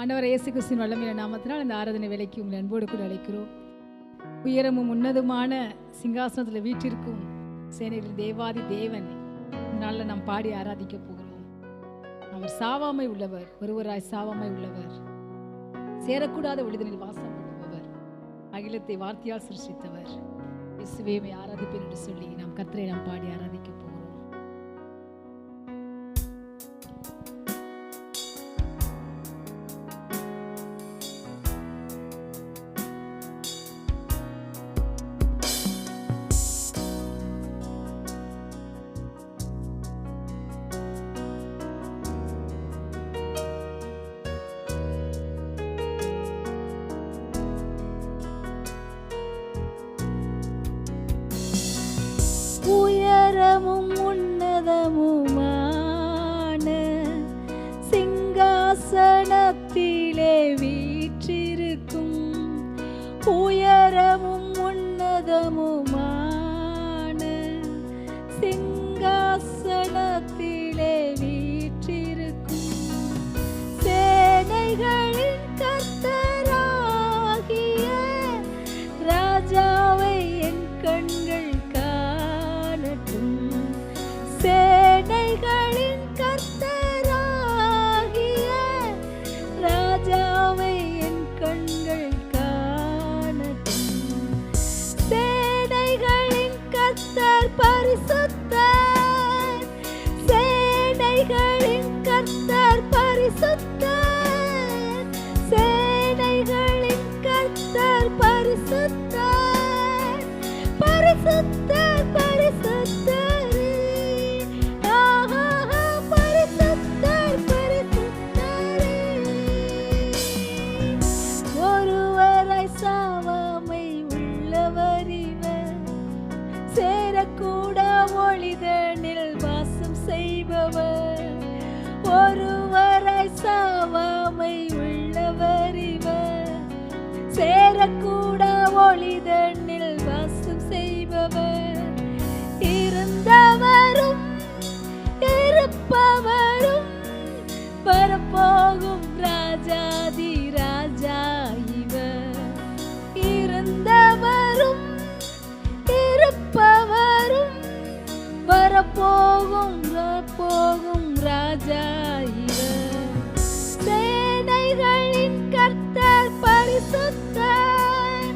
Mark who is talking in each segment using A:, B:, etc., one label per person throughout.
A: ஆண்டவர் இயேசு கிறிஸ்தின் வல்லமையில நாமத்தினால் இந்த ஆராதனை வேலைக்கு உங்களை அன்போடு கூட அழைக்கிறோம். உயரமும் உன்னதுமான சிங்காசனத்தில் வீட்டிற்கும் சேனையில் தேவாதி தேவன் நாளில் நாம் பாடி ஆராதிக்க போகிறோம். அவர் சாவாமை உள்ளவர் ஒருவராய் சாவாமை உள்ளவர். சேரக்கூடாத விடுதலில் வாசம் பண்ணுபவர் அகிலத்தை வார்த்தையால் சிருஷ்டித்தவர். இயேசுவே ஆராதிப்பேன் என்று சொல்லி நாம் கர்த்தரை நாம் பாடி ஆராதிக்க
B: வரப்போகும் போகும் ராஜா இவர் சேனைகளின் கர்த்தர் பரிசுத்தர்.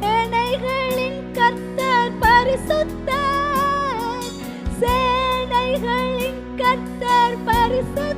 B: சேனைகளின் கர்த்தர் பரிசுத்தர். சேனைகளின் கர்த்தர்
A: பரிசுத்த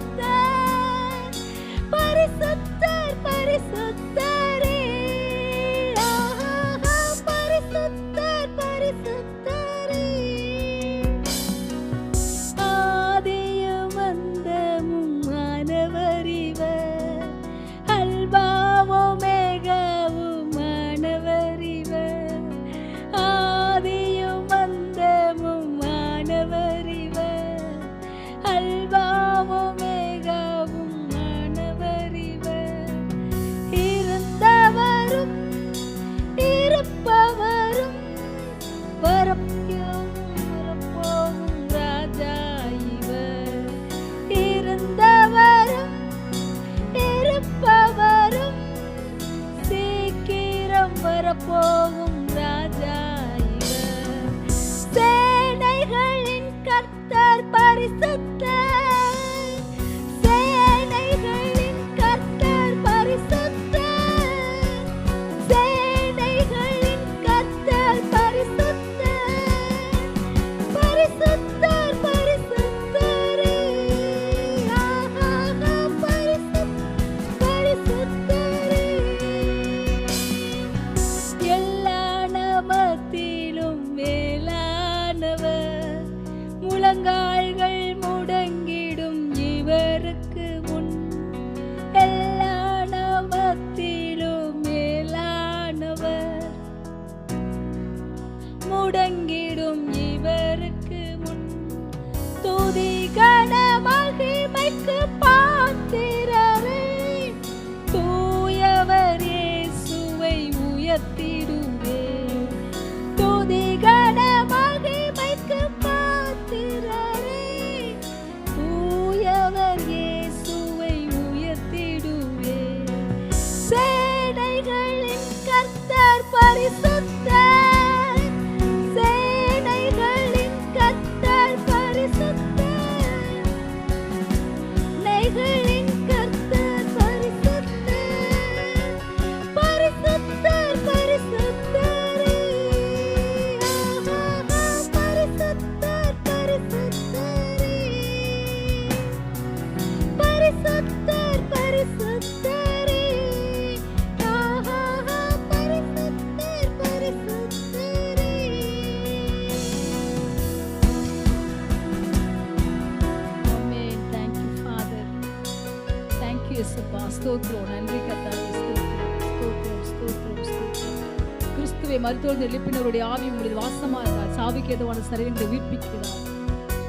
A: மருத்துவர்கள் ஆவி உங்களுடைய வாசமா இருந்தார். சாவிக்கு எதுவான சரீரங்களை உயிர்ப்பிக்கிறார்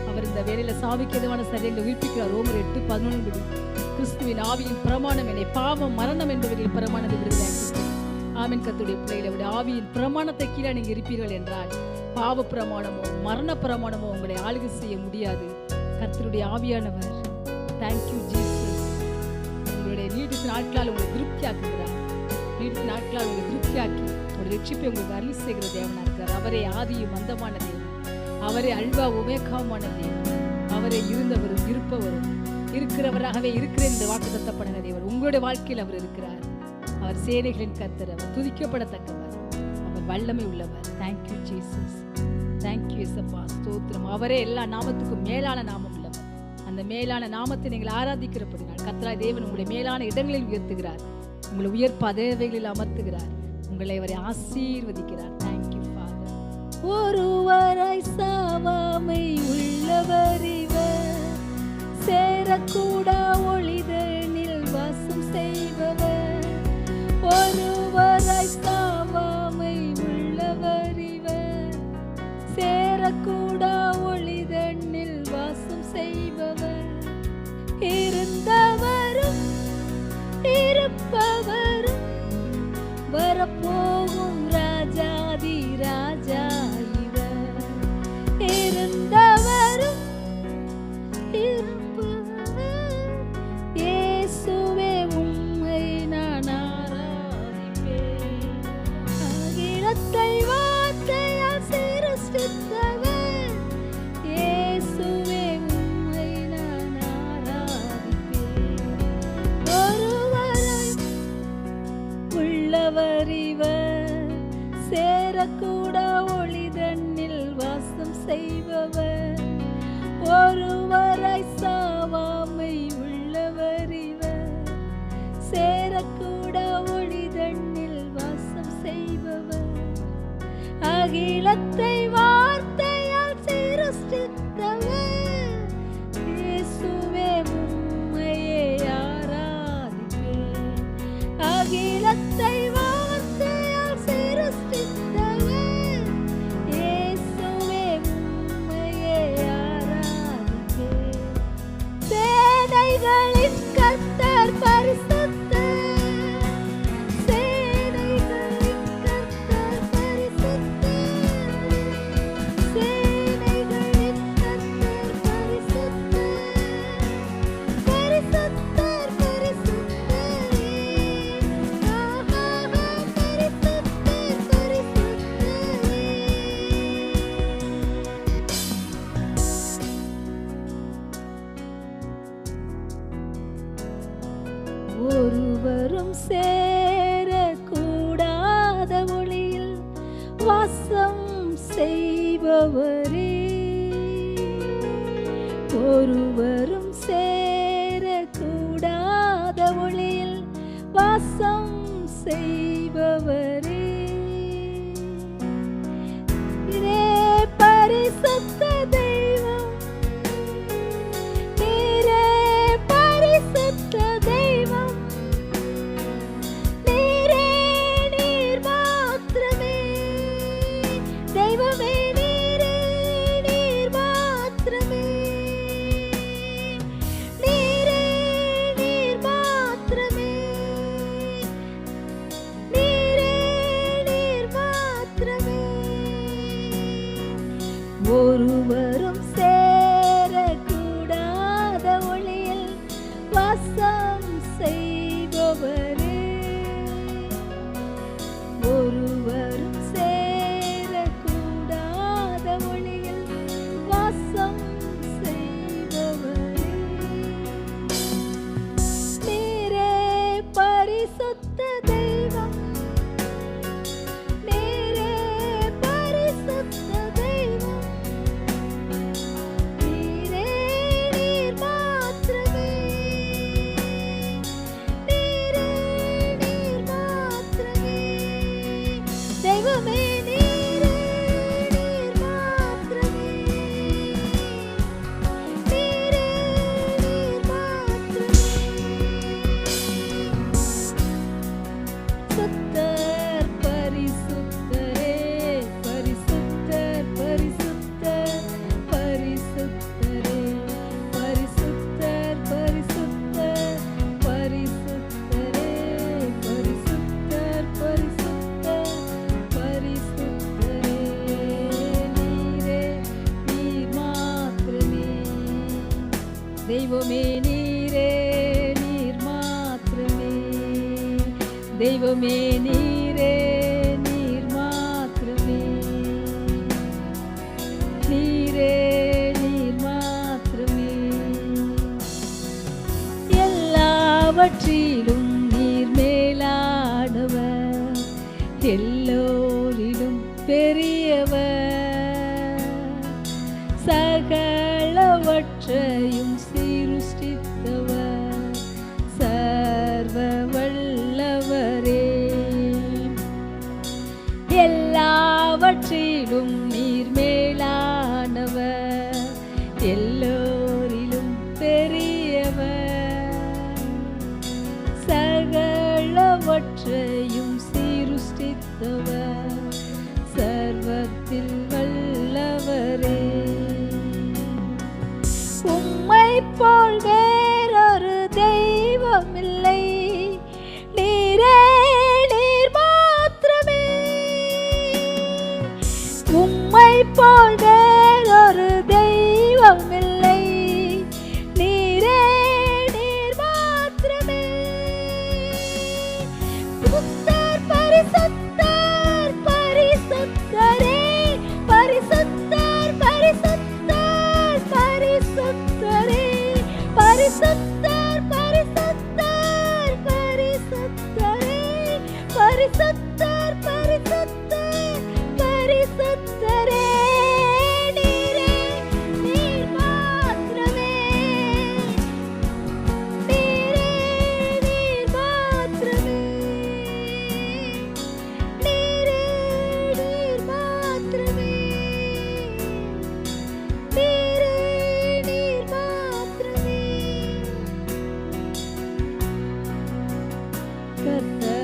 A: அவர் இந்த வேலையில சாவிக்கு எதுவான சரீரங்களை உயிர்ப்பிக்கிறார் ரோமர் எட்டு பதினொன்று கிறிஸ்துவின் ஆவியின் பிரமாணம் என்னை பாவம் மரணம் என்பவர்களின் பிரமாணத்தை விடுதலாக்கி ஆமின். கத்துடைய பிள்ளைகளை உடைய ஆவியின் பிரமாணத்தை கீழே நீங்க இருப்பீர்கள் என்றால் பாவ பிரமாணமோ மரண பிரமாணமோ உங்களை ஆளுகை செய்ய முடியாது. கர்த்தருடைய ஆவியானவர் தேங்க்யூ ஜீசஸ் உங்களுடைய நீடித்த நாட்களால் உங்களை திருப்தியாக்குகிறார். நீடித்த நாட்களால் உங்களை திருப்தியாக்கி ஒரு ரட்சிப்பை உங்களுக்கு அருள் செய்கிற தேவனா இருக்கிறார் அவரே ஆதியும் மந்தமான தேவன். அவரே அல்வா உமேகாமான தேவன். அவரே இருந்தவரும் இருப்பவரும். இருக்கிறவராகவே இருக்கிற இந்த வாக்கு தத்தப்படுகிற தேவர் உங்களுடைய வாழ்க்கையில் அவர் இருக்கிறார். அவர் சேனைகளின் கத்தர் அவர் துதிக்கப்படத்தக்கவர். அவர் வல்லமை உள்ளவர். தேங்க்யூ ஜீசஸ் தேங்க்யூ எஸ்அப்பா ஸ்தோத்திரம். அவரே எல்லா நாமத்துக்கும் மேலான நாமம் உள்ளவர். அந்த மேலான நாமத்தை நீங்கள் ஆராதிக்கிறபடினால் கத்ரா தேவன் உங்களுடைய மேலான இடங்களில் உயர்த்துகிறார். உங்களை உயர் பதவிகளில் அமர்த்துகிறார். உங்களை அவரை ஆசீர்வதிக்கிறார். தேங்க்யூ ஃபாதர்
B: ஒருவராய் சாவாமை உள்ளவர் இவர். சேரக்கூடா ஒளி செய்பவரே தெய்வமே நீரே நீர் மாத்திரமே. நீரே நீர் மாத்திரமே.
A: எல்லாவற்றிலும் கர்த்தர் பரிசுத்தர்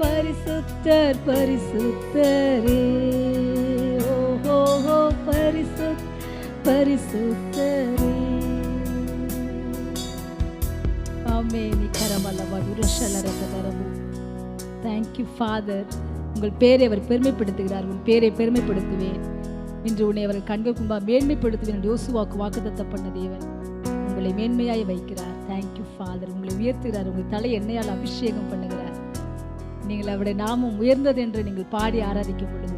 A: பரிசுத்தர் பரிசுத்தரே. ஓஹோ பரிசுத் பரிசுத்தரே. ஆமே நிகரமல்லவா துரஷலரகதரவு தேங்க்யூ ஃபாதர் உங்கள் பேரை அவர் பெருமைப்படுத்துகிறார். உன் பேரை பெருமைப்படுத்துவேன். இன்று உன்னை அவர் கண்கள் கும்பா மேன்மைப்படுத்துவேன் என்று யோசுவாக்கு வாக்குத்தத்தம் பண்ண தேவன். உங்களை மேன்மையாய் வைக்கிறார். தேங்க்யூ ஃபாதர் உங்களை உயர்த்துகிறார். உங்கள் தலை எண்ணெயால் அபிஷேகம் பண்ணுகிறார். நீங்கள் அவருடைய நாமம் உயர்ந்தது என்று நீங்கள் பாடி ஆராதிக்கும் பொழுது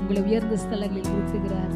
A: உங்களை உயர்ந்த ஸ்தலங்களில் ஊத்துகிறார்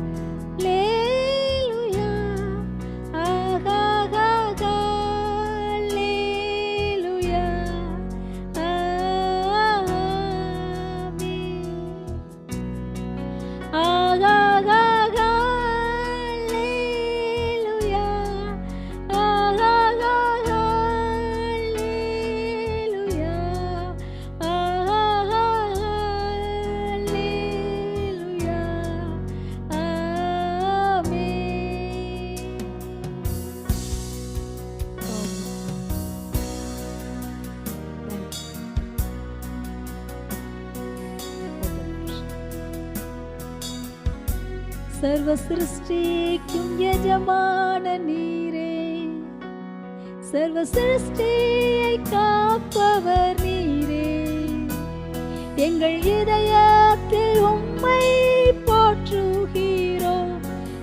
A: சர்வ சிருஷ்டிக்கும் எஜமான நீரே. சர்வ சிருஷ்டியை காப்பவர் நீரே. எங்கள் இதயத்தில் உம்மை போற்றுகிறோம்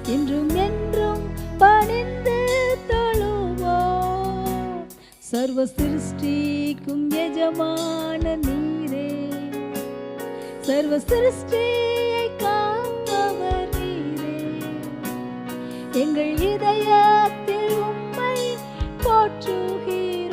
A: இன்றும் என்றும் பணிந்து தொழுவோம் சர்வ சிருஷ்டிக்கும் எஜமான நீரே. சர்வ சிருஷ்டி எங்கள் இதயத்தில் உம்மை போற்றுகிறேன்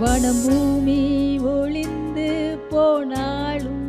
A: வனபூமி ஒளிந்து போனாலும்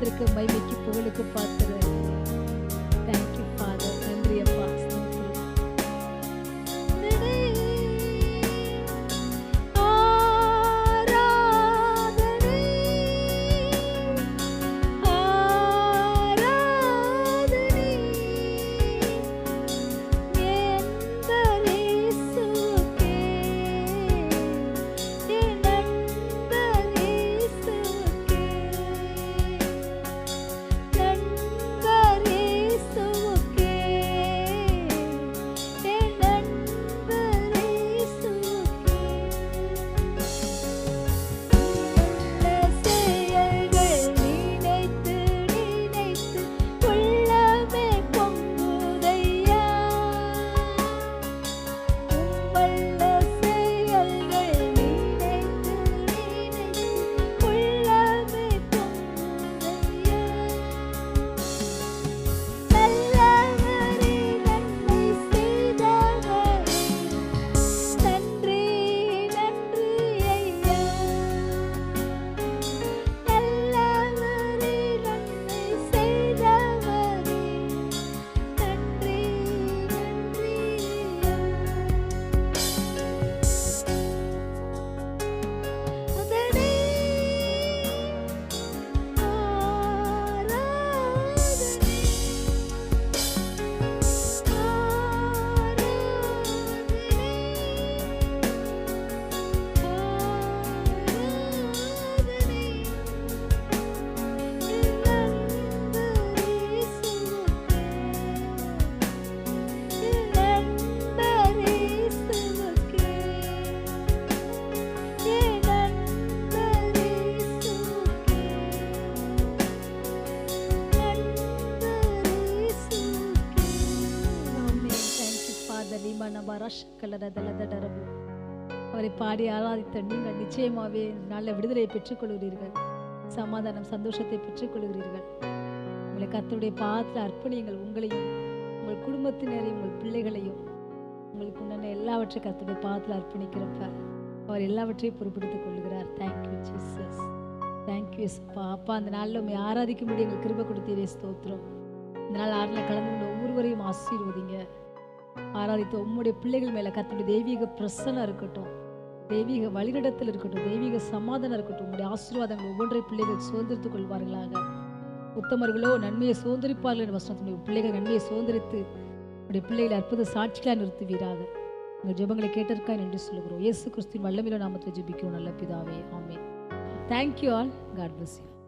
A: நாமத்திற்கு கணத்திற்கு மைமைக்கு புகழுக்கு பார்த்துரு அவரை பாடி ஆராதித்த நீங்கள் நிச்சயமாகவே நல்ல விடுதலையை பெற்றுக்கொள்கிறீர்கள். சமாதானம் சந்தோஷத்தை பெற்றுக்கொள்கிறீர்கள். உங்களை கத்தருடைய பாதத்தில் அர்ப்பணியுங்கள். உங்களையும் உங்கள் குடும்பத்தினரையும் உங்கள் பிள்ளைகளையும். உங்களுக்கு உண்டான எல்லாவற்றையும் கத்தருடைய பாதத்தில் அர்ப்பணிக்கிறப்ப அவர் எல்லாவற்றையும் பொறுப்படுத்திக் கொள்கிறார் தேங்க்யூ ஜீசஸ் தேங்க்யூ அப்பா. அப்பா அந்த நாளில் உண்மை ஆராதிக்கும்படி எங்களுக்கு கிருப கொடுத்தீரே ஸ்தோத்திரம். இந்த நாள் ஆறில் கலந்து கொண்ட ஒவ்வொருவரையும் ஆசீர்வதிங்க. ஆராதித்த உம்முடைய பிள்ளைகள் மேலே கத்துடைய தெய்வீக பிரசனம் இருக்கட்டும். தெய்வீக வழிநடத்தல் இருக்கட்டும் தெய்வீக சமாதானம் இருக்கட்டும். உங்களுடைய ஆசீர்வாதங்கள் ஒவ்வொன்றை பிள்ளைகள் சுதந்திரித்துக் கொள்வார்களாக. உத்தமர்களோ நன்மையை சுதந்திரிப்பார்கள் என்று வசனத்தினுடைய பிள்ளைகள் நன்மையை சுதந்திரித்து உடைய பிள்ளைகளை அற்புத சாட்சிகளாக நிறுத்துவீராக. உங்கள் ஜெபங்களை கேட்டிருக்கா நன்றி சொல்லுகிறோம். இயேசு கிறிஸ்துவின் வல்லமில நாமத்தை ஜெபிக்கிறோம். நல்ல பிதாவே. ஆமே thank you all God bless you